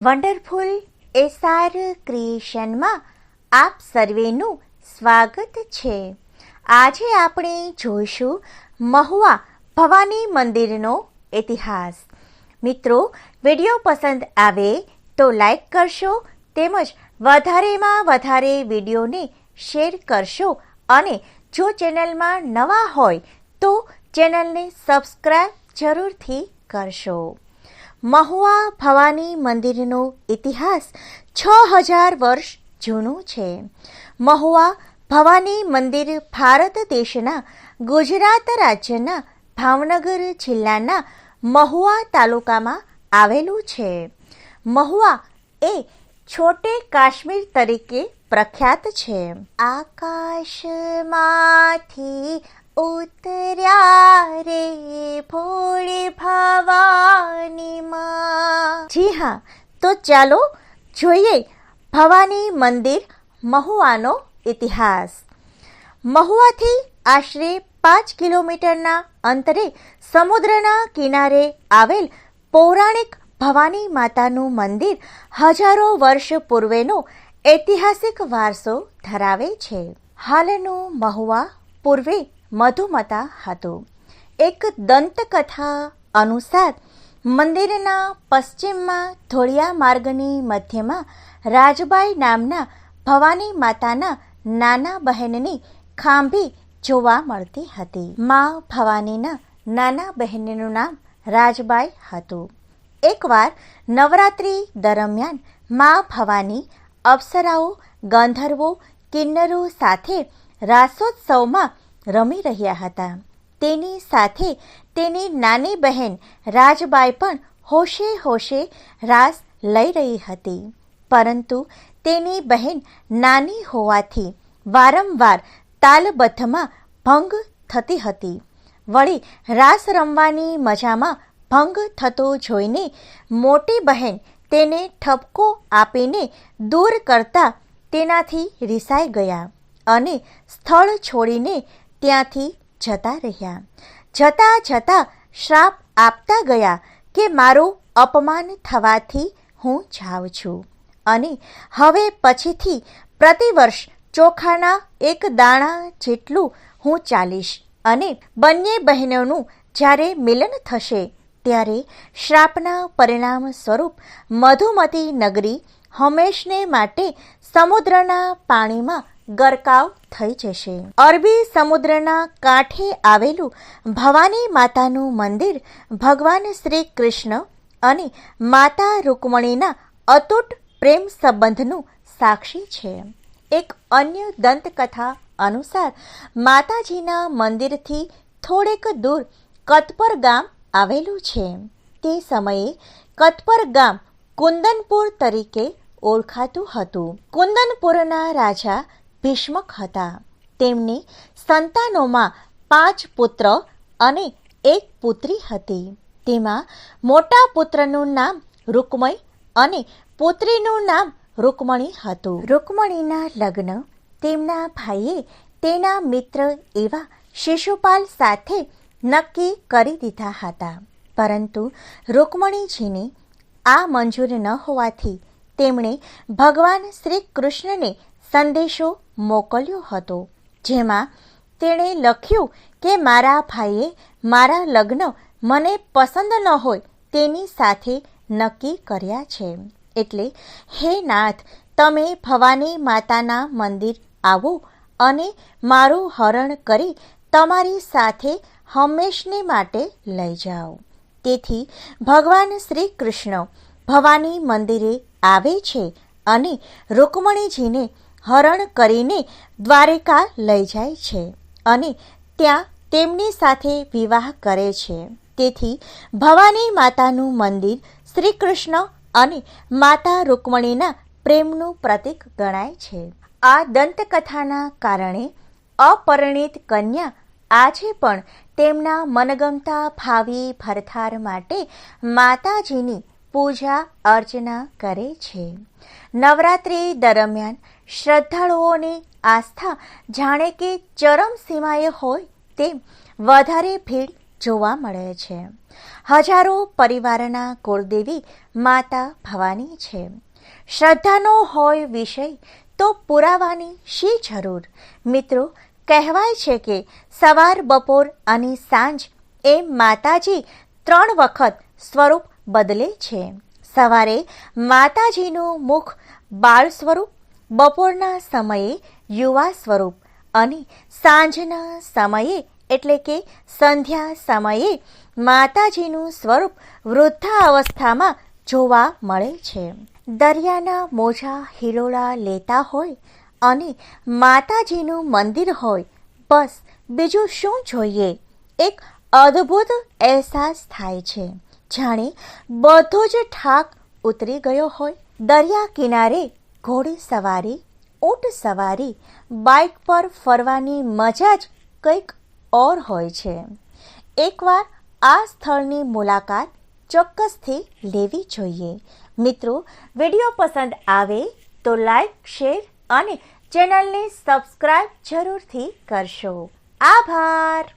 Wonderful SR ક્રિએશનમાં આપ સર્વેનું સ્વાગત છે. આજે આપણે જોઈશું મહુવા ભવાની મંદિરનો ઇતિહાસ. મિત્રો, વીડિયો પસંદ આવે તો લાઈક કરશો, તેમજ વધારેમાં વધારે વિડીયોને શેર કરશો અને જો ચેનલમાં નવા હોય તો ચેનલને સબસ્ક્રાઈબ જરૂરથી કરશો. મહુવા ભવાની મંદિરનો ઇતિહાસ છ હજાર વર્ષ જૂનું છે. મહુવા ભવાની મંદિર ભારત દેશના ગુજરાત રાજ્યના ભાવનગર જિલ્લાના મહુવા તાલુકામાં આવેલું છે. મહુવા એ છોટે કાશ્મીર તરીકે પ્રખ્યાત છે. આકાશમાંથી ઉતર્યા રે, ભોળે ભવાની જી હા. તો ચાલો જોઈએ ભવાની મંદિર મહુવાનો ઇતિહાસ. મહુવાથી આશરે પાંચ કિલોમીટરના અંતરે સમુદ્રના કિનારે આવેલ પૌરાણિક ભવાની માતાનું મંદિર હજારો વર્ષ પૂર્વેનો ઐતિહાસિક વારસો ધરાવે છે. હાલનું મહુવા પૂર્વે મધુમતા હતું. એક દંતકથા અનુસાર મંદિરના પશ્ચિમમાં ધોળિયા માર્ગની મધ્યમાં રાજબાઈ નામના ભવાની માતાના નાના બહેનની ખાંભી જોવા મળતી હતી. મા ભવાનીના નાના બહેનનું નામ રાજબાઈ હતું. એકવાર નવરાત્રી દરમિયાન મા ભવાની અપ્સરાઓ, ગંધર્વો, કિન્નરો સાથે રાસોત્સવમાં રમી રહ્યા હતા. તેની સાથે તેની નાની બહેન રાજબાઈ પણ હોશે હોશે રાસ લઈ રહી હતી. પરંતુ તેની બહેન નાની હોવાથી વારંવાર તાલબદ્ધમાં ભંગ થતી હતી. વળી રાસ રમવાની મજામાં ભંગ થતો જોઈને મોટી બહેન તેને ઠપકો આપીને દૂર કરતા તેનાથી રિસાઈ ગયા અને સ્થળ છોડીને ત્યાંથી જતા રહ્યા. જતા જતા શ્રાપ આપતા ગયા કે મારું અપમાન થવાથી હું જાઉં છું. અને હવે પછીથી પ્રતિવર્ષ ચોખાના એક દાણા જેટલું હું ચાલીશ અને બંને બહેનોનું જ્યારે મિલન થશે ત્યારે શ્રાપના પરિણામ સ્વરૂપ મધુમતી નગરી હંમેશને માટે સમુદ્રના પાણીમાં ગરકાવ થઈ જશે. અરબી સમુદ્રના કાંઠે આવેલું ભવાની માતાનું મંદિર ભગવાન શ્રી કૃષ્ણ અને માતા રૂકમણીના અતૂટ પ્રેમ સંબંધનું સાક્ષી છે. એક અન્ય દંતકથા અનુસાર માતાજીના મંદિરથી થોડેક દૂર કતપર ગામ આવેલું છે. તે સમયે કતપર ગામ કુંદનપુર તરીકે ઓળખાતું હતું. કુંદનપુરના રાજા ભીષ્મક હતા. તેમની સંતાનોમાં પાંચ પુત્ર અને એક પુત્રી હતી. તેમાં મોટા પુત્રનું નામ રૂકમય અને પુત્રીનું નામ રૂકમણી હતું. રૂકમણીના લગ્ન તેમના ભાઈએ તેના મિત્ર એવા શિશુપાલ સાથે નક્કી કરી દીધા હતા. પરંતુ રૂકમણીજીને આ મંજૂર ન હોવાથી તેમણે ભગવાન શ્રી કૃષ્ણને સંદેશો મોકલ્યો હતો. જેમાં તેણે લખ્યું કે મારા ભાઈએ મારા લગ્ન મને પસંદ ન હોય તેની સાથે નક્કી કર્યા છે. એટલે, હે નાથ, તમે ભવાની માતાના મંદિર આવો અને મારું હરણ કરી તમારી સાથે હંમેશને માટે લઈ જાઓ. તેથી, ભગવાન શ્રી કૃષ્ણ ભવાની મંદિરે આવે છે અને રૂકમણીજીને હરણ કરીને દ્વારિકા લઈ જાય છે અને ત્યાં તેમની સાથે વિવાહ કરે છે. તેથી ભવાની માતાનું મંદિર શ્રી કૃષ્ણ અને માતા રૂકમણીના પ્રેમનું પ્રતીક ગણાય છે. આ દંતકથાના કારણે અપરિણિત કન્યા આજે પણ તેમના મનગમતા ભાવિ ભરથાર માટે માતાજીની પૂજા અર્ચના કરે છે. નવરાત્રિ દરમિયાન શ્રદ્ધાળુઓની આસ્થા જાણે કે ચરમ સીમાએ હોય તેમ વધારે ભીડ જોવા મળે છે. હજારો પરિવારના કુળદેવી માતા ભવાની છે. શ્રદ્ધાનો હોય વિષય તો પુરાવાની શી જરૂર? મિત્રો, કહેવાય છે કે સવાર બપોર અને સાંજ એ માતાજી ત્રણ વખત સ્વરૂપ બદલે છે. સવારે માતાજીનું મુખ બાળ સ્વરૂપ, બપોરના સમયે યુવા સ્વરૂપ અને સાંજના સમયે એટલે કે સંધ્યા સમયે માતાજીનું સ્વરૂપ વૃદ્ધા અવસ્થામાં જોવા મળે છે. દરિયાના મોજા હિરોળા લેતા હોય અને માતાજીનું મંદિર હોય, બસ બીજું શું જોઈએ? એક અદ્ભુત અહેસાસ થાય છે. જાણે બધો જ ઠાક ઉતરી ગયો હોય. દરિયા કિનારે ઘોડે સવારી, ઊંટ સવારી, બાઇક પર ફરવાની મજા જ કંઈક ઓર હોય છે. એકવાર આ સ્થળની મુલાકાત ચોક્કસથી લેવી જોઈએ. મિત્રો, વીડિયો પસંદ આવે તો લાઈક, શેર અને ચેનલને સબસ્ક્રાઈબ જરૂરથી કરશો. આભાર!